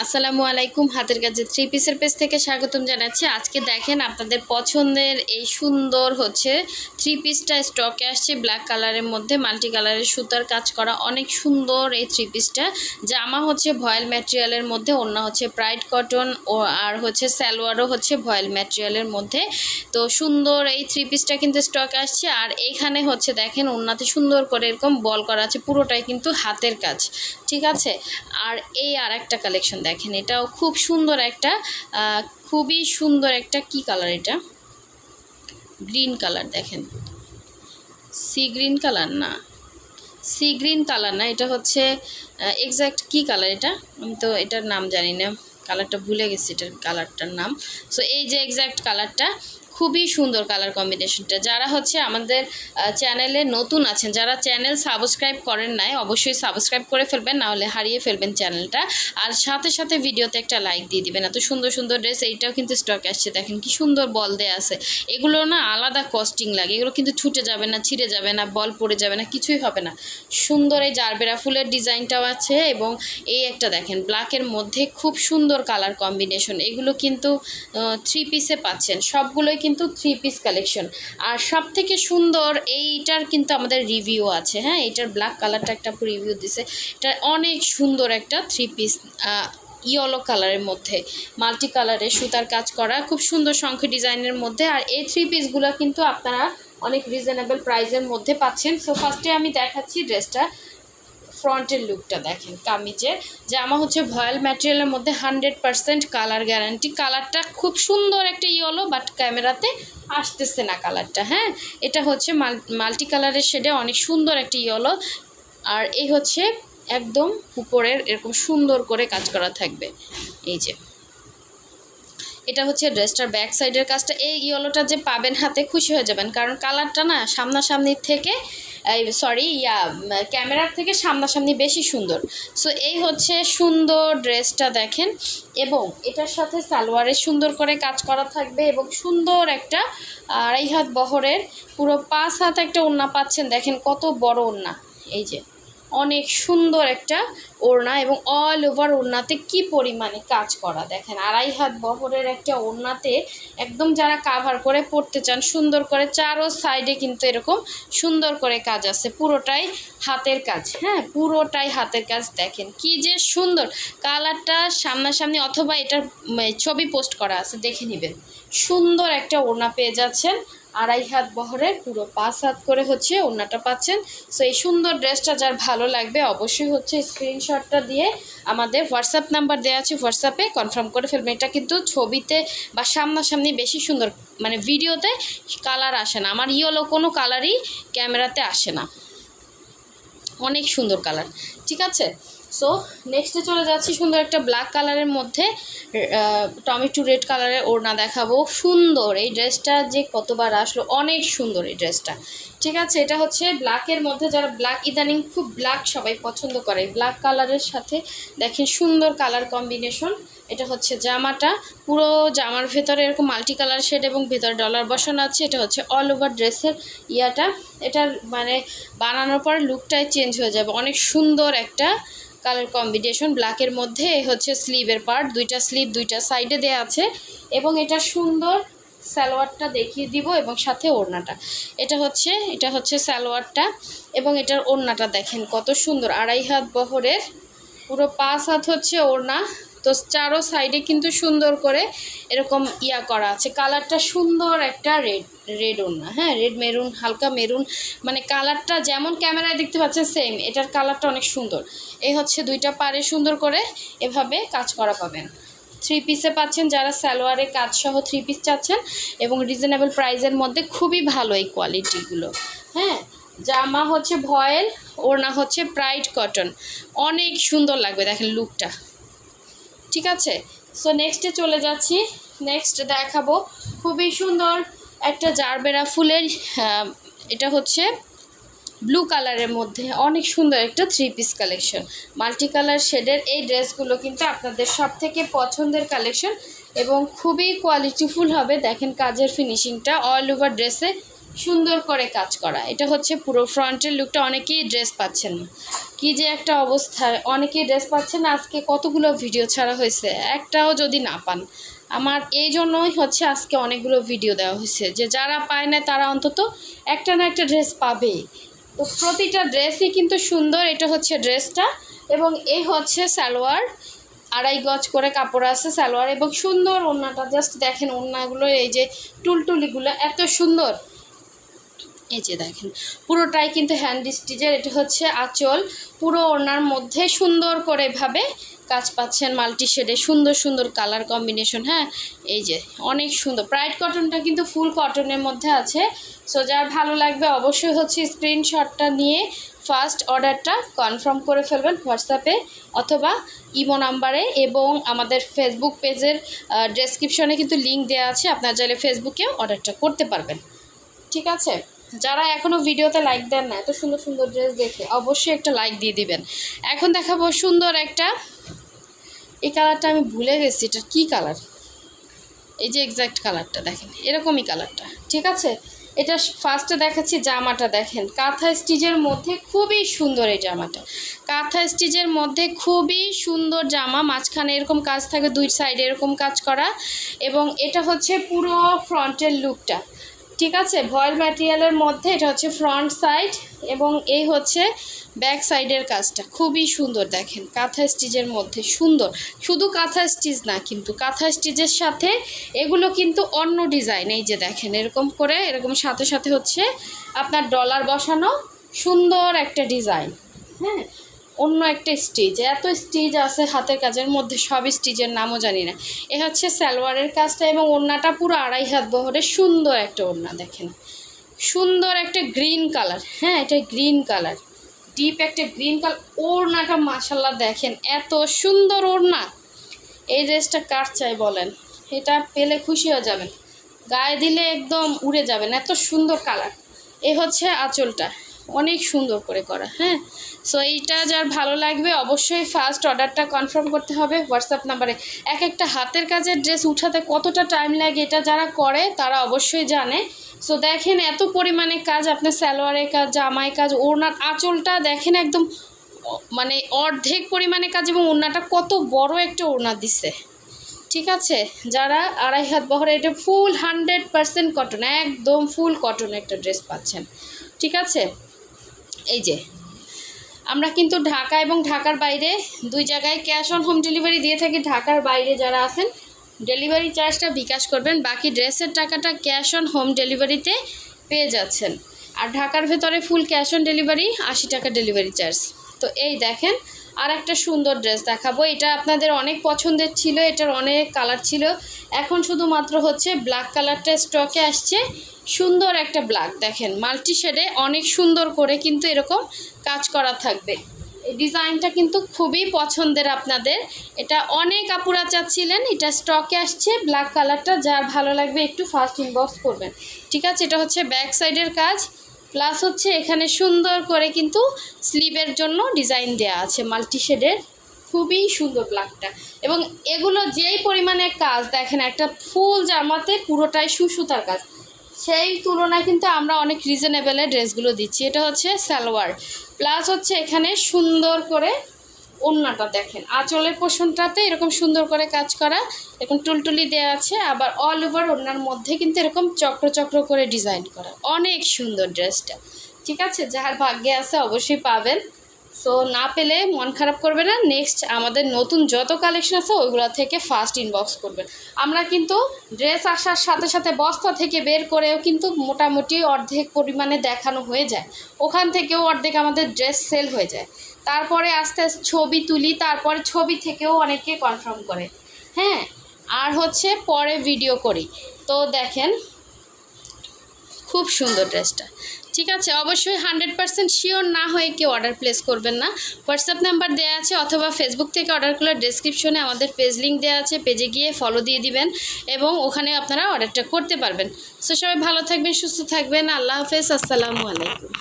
আসসালামু আলাইকুম, হাতের কাছে থ্রি পিসের পেজ থেকে স্বাগতম জানাচ্ছি। আজকে দেখেন আপনাদের পছন্দের এই সুন্দর হচ্ছে থ্রি পিসটা স্টকে আসছে ব্ল্যাক কালারের মধ্যে মাল্টি কালারের সুতার কাজ করা অনেক সুন্দর এই থ্রি পিসটা জামা হচ্ছে ভয়েল ম্যাটেরিয়ালের মধ্যে অন্য হচ্ছে প্রাইড কটন ও আর হচ্ছে সালোয়ারও হচ্ছে ভয়েল ম্যাটেরিয়ালের মধ্যে। তো সুন্দর এই থ্রি পিসটা কিন্তু স্টকে আসছে, আর এইখানে হচ্ছে দেখেন ওনাতে সুন্দর করে এরকম বল করা আছে, পুরোটাই কিন্তু হাতের কাজ। ঠিক আছে? আর এই আর একটা কালেকশন দেখেন, এটাও খুব সুন্দর একটা খুবই সুন্দর একটা কি কালার এটা? গ্রিন কালার দেখেন। সি গ্রিন কালার না। সি গ্রিন কালার না, এটা হচ্ছে এক্স্যাক্ট কি কালার এটা? আমি তো এটার নাম জানি না কালারটা ভুলে গেছি এটার কালারটার নাম। সো এই যে এক্স্যাক্ট কালারটা খুবই সুন্দর কালার কম্বিনেশনটা যারা হচ্ছে আমাদের চ্যানেলে নতুন আছেন, যারা চ্যানেল সাবস্ক্রাইব করেন নাই, অবশ্যই সাবস্ক্রাইব করে ফেলবেন, না হলে হারিয়ে ফেলবেন চ্যানেলটা আর সাথে সাথে ভিডিওতে একটা লাইক দিয়ে দিবেন। এত সুন্দর সুন্দর ড্রেস এইটাও কিন্তু স্টক আসছে। দেখেন কি সুন্দর বল দেয়া আছে। এগুলো না আলাদা কস্টিং লাগে। এগুলো কিন্তু ছুটে যাবে না, ছিঁড়ে যাবে না বল পড়ে যাবে না, কিছুই হবে না। সুন্দর এই জারবেরা ফুলের ডিজাইনটাও আছে এবং এই একটা দেখেন ব্ল্যাকের মধ্যে খুব সুন্দর কালার কম্বিনেশন এগুলো কিন্তু থ্রি পিসে পাচ্ছেন। সবগুলোই কিন্তু থ্রি পিস কালেকশন আর সব থেকে সুন্দর এইটার কিন্তু আমাদের রিভিউ আছে হ্যাঁ? এইটার ব্ল্যাক কালারটা একটা রিভিউ দিছে। এটা অনেক সুন্দর একটা থ্রি পিস ইয়েলো কালারের মধ্যে মাল্টি কালারের সুতার কাজ করা, খুব সুন্দর শঙ্খ ডিজাইনের মধ্যে। আর এই থ্রি পিসগুলো কিন্তু আপনারা অনেক রিজনেবল প্রাইসের মধ্যে পাচ্ছেন। সো ফার্স্টে আমি দেখাচ্ছি ড্রেসটা ফ্রন্টের লুকটা দেখেন, কামিজের। জামা হচ্ছে ভয়েল ম্যাটেরিয়ালের মধ্যে হান্ড্রেড পারসেন্ট কালার গ্যারান্টি। কালারটা খুব সুন্দর একটা ইয়েলো, বাট ক্যামেরাতে আসতেছে না কালারটা হ্যাঁ? এটা হচ্ছে মাল্টি কালারের শেডে অনেক সুন্দর একটা ইয়েলো। আর এই হচ্ছে একদম উপরের এরকম সুন্দর করে কাজ করা থাকবে। এই যে। এটা হচ্ছে ড্রেসটার ব্যাক সাইডের কাজটা। এই ইয়েলোটা যে পাবেন হাতে খুশি হয়ে যাবেন, কারণ কালারটা না সামনাসামনি থেকে সরি ইয়া, ক্যামেরার থেকে সামনাসামনি বেশি সুন্দর। সো এই হচ্ছে সুন্দর ড্রেসটা দেখেন, এবং এটার সাথে সালোয়ারে সুন্দর করে কাজ করা থাকবে, এবং সুন্দর একটা আড়াই হাত বহরের পুরো পাঁচ হাত একটা ওড়না পাচ্ছেন, দেখেন কত বড় ওড়না। এই যে অনেক সুন্দর একটা ওড়না এবং অল ওভার ওড়নাতে কি পরিমাণে কাজ করা। দেখেন, আড়াই হাত বহরের একটা ওড়নাতে একদম যারা কাভার করে পড়তে চান, সুন্দর করে চারো সাইডে কিন্তু এরকম সুন্দর করে কাজ আছে। পুরোটাই হাতের কাজ হ্যাঁ? পুরোটাই হাতের কাজ, দেখেন কি যে সুন্দর। কালারটা সামনাসামনি অথবা এটার ছবি পোস্ট করা আছে, দেখে নেবেন। সুন্দর একটা ওড়না পেয়ে যাচ্ছেন আড়াই হাত বহরের পুরো পাঁচ হাত করে হচ্ছে ওড়নাটা পাচ্ছেন। সো এই সুন্দর ড্রেসটা যার ভালো লাগবে অবশ্যই হচ্ছে স্ক্রিনশটটা দিয়ে আমাদের হোয়াটসঅ্যাপ নাম্বার দেওয়া আছে। হোয়াটসঅ্যাপে কনফার্ম করে ফেলবেন এটা কিন্তু ছবিতে বা সামনাসামনি বেশি সুন্দর মানে ভিডিওতে কালার আসে না। আমার ইয়েলো কোনো কালারই ক্যামেরাতে আসে না। অনেক সুন্দর কালার ঠিক আছে? সো নেক্সটে চলে যাচ্ছি সুন্দর একটা ব্ল্যাক কালারের মধ্যে টমেটো রেড কালারের ওড়না দেখাবো। সুন্দর, এই ড্রেসটা যে কতবার আসলো, অনেক সুন্দর এই ড্রেসটা ঠিক আছে, এটা হচ্ছে ব্ল্যাকের মধ্যে যারা ব্ল্যাক ইদানিং খুব ব্ল্যাক সবাই পছন্দ করে। ব্ল্যাক কালারের সাথে দেখেন সুন্দর কালার কম্বিনেশন এটা হচ্ছে জামাটা, পুরো জামার ভেতরে এরকম মাল্টি কালার শেড এবং ভেতরে ডলার বসানো আছে। এটা হচ্ছে অল ওভার ড্রেসের ইয়াটা। এটার মানে বানানোর পর লুকটাই চেঞ্জ হয়ে যাবে। অনেক সুন্দর একটা কালার কম্বিনেশন ব্ল্যাকের মধ্যে হচ্ছে স্লিভের পার্ট দুইটা স্লিভ দুইটা সাইডে দেওয়া আছে, এবং এটা সুন্দর সালোয়ারটা দেখিয়ে দিব এবং সাথে ওড়নাটা। এটা হচ্ছে এটা হচ্ছে সালোয়ারটা, এবং এটার ওড়নাটা দেখেন কত সুন্দর, আড়াই হাত বহরের, পুরো পাঁচ হাত হচ্ছে ওড়না তো চারো সাইডে কিন্তু সুন্দর করে এরকম ইয়া করা আছে। কালারটা সুন্দর একটা রেড রেড ওড়না। হ্যাঁ রেড মেরুন হালকা মেরুন মানে কালারটা যেমন ক্যামেরায় দেখতে পাচ্ছেন সেম এটার কালারটা অনেক সুন্দর। এই হচ্ছে দুইটা পারে সুন্দর করে এভাবে কাজ করা পাবেন। থ্রি পিসে পাচ্ছেন যারা সালোয়ারে কাজ সহ থ্রি পিস চাচ্ছেন এবং রিজনেবল প্রাইসের মধ্যে খুবই ভালো এই কোয়ালিটিগুলো হ্যাঁ জামা হচ্ছে ভয়েল, ওড়না হচ্ছে প্রাইড কটন অনেক সুন্দর লাগবে, দেখেন লুকটা ঠিক আছে? সো নেক্সটে চলে যাচ্ছি। নেক্সট দেখাবো। খুবই সুন্দর একটা জারবেরা ফুলের এটা হচ্ছে ব্লু কালারের মধ্যে। অনেক সুন্দর একটা three piece collection multi colour শেডের এই ড্রেসগুলো কিন্তু আপনাদের সব থেকে পছন্দের কালেকশন এবং খুবই কোয়ালিটিফুল হবে। দেখেন কাজের ফিনিশিংটা অল ওভার ড্রেসে সুন্দর করে কাজ করা। এটা হচ্ছে পুরো ফ্রন্টের লুকটা অনেকেই ড্রেস পাচ্ছেন কি যে একটা অবস্থা। অনেকেই ড্রেস পাচ্ছেন আজকে কতগুলো ভিডিও ছাড়া হয়েছে? একটাও যদি না পান। আমার এই জন্যই হচ্ছে আজকে অনেকগুলো ভিডিও দেওয়া হয়েছে। যে যারা পায় না, তারা অন্তত একটা না একটা ড্রেস পাবে তো প্রতিটা ড্রেসই কিন্তু সুন্দর। এটা হচ্ছে ড্রেসটা এবং এই হচ্ছে সালোয়ার। আড়াই গজ করে কাপড় আছে সালোয়ার। এবং সুন্দর ওড়নাটা। জাস্ট দেখেন ওড়নাগুলো, এই যে টুলটুলিগুলো, এত সুন্দর। এই যে দেখেন, পুরোটাই কিন্তু হ্যান্ড স্টিচের এটা হচ্ছে আঁচল। পুরো ওনার মধ্যে সুন্দর করে এভাবে কাজ পাচ্ছেন মাল্টি শেডে সুন্দর সুন্দর কালার কম্বিনেশন হ্যাঁ? এই যে, অনেক সুন্দর। প্রাইড কটনটা কিন্তু ফুল কটনের মধ্যে আছে। সো যার ভালো লাগবে অবশ্যই হচ্ছে স্ক্রিনশটটা নিয়ে ফার্স্ট অর্ডারটা কনফার্ম করে ফেলবেন হোয়াটসঅ্যাপে অথবা ইমো নাম্বারে এবং আমাদের ফেসবুক পেজের ডেসক্রিপশনে কিন্তু লিঙ্ক দেওয়া আছে। আপনার চাইলে ফেসবুকেও অর্ডারটা করতে পারবেন। ঠিক আছে? যারা এখনও ভিডিওতে লাইক দেন না, এত সুন্দর সুন্দর ড্রেস দেখে অবশ্যই একটা লাইক দিয়ে দিবেন। এখন দেখাবো সুন্দর একটা, এই কালারটা আমি ভুলে গেছি, এটা কী কালার এই যে এক্স্যাক্ট কালারটা দেখেন, এরকমই কালারটা ঠিক আছে? এটা ফার্স্টে দেখাচ্ছি, জামাটা দেখেন। কাঁথা স্টিচের মধ্যে খুবই সুন্দর এই জামাটা। কাঁথা স্টিচের মধ্যে খুবই সুন্দর জামা, মাঝখানে এরকম কাজ থাকে, দুই সাইডে এরকম কাজ করা। এবং এটা হচ্ছে পুরো ফ্রন্টের লুকটা ঠিক আছে, ভয়েল ম্যাটেরিয়ালের মধ্যে এটা হচ্ছে ফ্রন্ট সাইড এবং এই হচ্ছে ব্যাক সাইডের কাজটা। খুবই সুন্দর দেখেন, কাঁথা স্টিচের মধ্যে, সুন্দর। শুধু কাঁথা স্টিচ না কিন্তু, কাঁথা স্টিচের সাথে এগুলো কিন্তু অন্য ডিজাইন এই যে দেখেন, এরকম করে, এরকম সাথে সাথে হচ্ছে আপনার ডলার বসানো সুন্দর একটা ডিজাইন হ্যাঁ অন্য একটা স্টিচ এত স্টিচ আছে হাতের কাজের মধ্যে, সব স্টিচের নামও জানি না। এ হচ্ছে সালোয়ারের কাজটা এবং ওড়নাটা পুরো আড়াই হাত বহরের সুন্দর একটা ওড়না, দেখেন। সুন্দর একটা গ্রিন কালার হ্যাঁ এটা গ্রিন কালার ডিপ একটা গ্রিন কালার ওড়নাটা মাসাল্লাহ দেখেন, এত সুন্দর ওড়না। এই ড্রেসটা কার চাই বলেন? এটা পেলে খুশি হয়ে যাবেন। গায়ে দিলে একদম উড়ে যাবেন, এত সুন্দর কালার এ হচ্ছে আঁচলটা, অনেক সুন্দর করে করা হ্যাঁ। সো এইটা যার ভালো লাগবে, অবশ্যই ফার্স্ট অর্ডারটা কনফার্ম করতে হবে হোয়াটসঅ্যাপ নাম্বারে এক একটা হাতের কাজের ড্রেস উঠাতে কতটা টাইম লাগে, এটা যারা করে, তারা অবশ্যই জানে। সো দেখেন এত পরিমাণে কাজ, আপনার সালোয়ারের কাজ, জামাই কাজ, ওড়নার আঁচলটা দেখেন একদম মানে অর্ধেক পরিমাণে কাজ এবং ওড়নাটা কত বড় একটা ওড়না দিছে। ঠিক আছে? যারা আড়াই হাত বহরে, এটা ফুল হান্ড্রেড পারসেন্ট কটন একদম ফুল কটন একটা ড্রেস পাচ্ছেন। ঠিক আছে? এই যে আমরা কিন্তু ঢাকা এবং ঢাকার বাইরে দুই জায়গায় ক্যাশ অন হোম ডেলিভারি দিয়ে থাকি। ঢাকার বাইরে যারা আছেন, ডেলিভারি চার্জটা বিকাশ করবেন, বাকি ড্রেসের টাকাটা ক্যাশ অন হোম ডেলিভারিতে পেয়ে যাচ্ছেন। আর ঢাকার ভেতরে ফুল ক্যাশ অন ডেলিভারি, আশি টাকা ডেলিভারি চার্জ। তো এই দেখেন আর একটা সুন্দর ড্রেস দেখাবো। এটা আপনাদের অনেক পছন্দের ছিল, এটার অনেক কালার ছিল। এখন শুধুমাত্র হচ্ছে ব্ল্যাক কালারটা স্টকে আসছে। সুন্দর একটা ব্ল্যাক দেখেন, মাল্টি শেডে অনেক সুন্দর করে কিন্তু এরকম কাজ করা থাকবে। এই ডিজাইনটা কিন্তু খুবই পছন্দের আপনাদের। এটা অনেক আপুরা চাচ্ছিলেন, এটা স্টকে আসছে, ব্ল্যাক কালারটা, যার ভালো লাগবে একটু ফার্স্ট ইনবক্স করবেন। ঠিক আছে, এটা হচ্ছে ব্যাক সাইডের কাজ, প্লাস হচ্ছে এখানে সুন্দর করে কিন্তু স্লিভের জন্য ডিজাইন দেওয়া আছে মাল্টি শেডের। খুবই সুন্দর ব্ল্যাকটা। এবং এগুলো যেই পরিমাণে কাজ, দেখেন একটা ফুল জামাতে পুরোটাই সুসুতার কাজ। সেই তুলনায় কিন্তু আমরা অনেক রিজনেবেলে ড্রেসগুলো দিচ্ছি। এটা হচ্ছে সালোয়ার। প্লাস হচ্ছে এখানে সুন্দর করে ওড়নাটা দেখেন। আঁচলের পোষণটাতে এরকম সুন্দর করে কাজ করা, এরকম টুলটুলি দেওয়া আছে, আবার অল ওভার ওড়নার মধ্যে কিন্তু এরকম চক্র চক্র করে ডিজাইন করা। অনেক সুন্দর ড্রেসটা। ঠিক আছে? যার ভাগ্যে আছে অবশ্যই পাবেন। সো না পেলে মন খারাপ করবে না। নেক্সট আমাদের নতুন যত কালেকশন আছে, ওইগুলো থেকে ফার্স্ট ইনবক্স করবেন আমরা কিন্তু ড্রেস আসার সাথে সাথে বস্তা থেকে বের করেও কিন্তু মোটামুটি অর্ধেক পরিমাণে দেখানো হয়ে যায়। ওখান থেকেও অর্ধেক আমাদের ড্রেস সেল হয়ে যায়। তারপরে আস্তে আস্তে ছবি তুলি, তারপরে ছবি থেকেও অনেকে কনফার্ম করে। হ্যাঁ আর হচ্ছে পরে ভিডিও করি। তো দেখেন খুব সুন্দর ড্রেসটা। ঠিক আছে, অবশ্যই হান্ড্রেড পার্সেন্ট শিওর না হয়ে কেউ অর্ডার প্লেস করবেন না। হোয়াটসঅ্যাপ নাম্বার দেওয়া আছে অথবা ফেসবুক থেকে অর্ডার করলে ডেসক্রিপশনে আমাদের পেজ লিঙ্ক দেওয়া আছে, পেজে গিয়ে ফলো দিয়ে দিবেন এবং ওখানে আপনারা অর্ডারটা করতে পারবেন। সো সবাই ভালো থাকবেন, সুস্থ থাকবেন, আল্লাহ হাফেজ, আসসালামু আলাইকুম।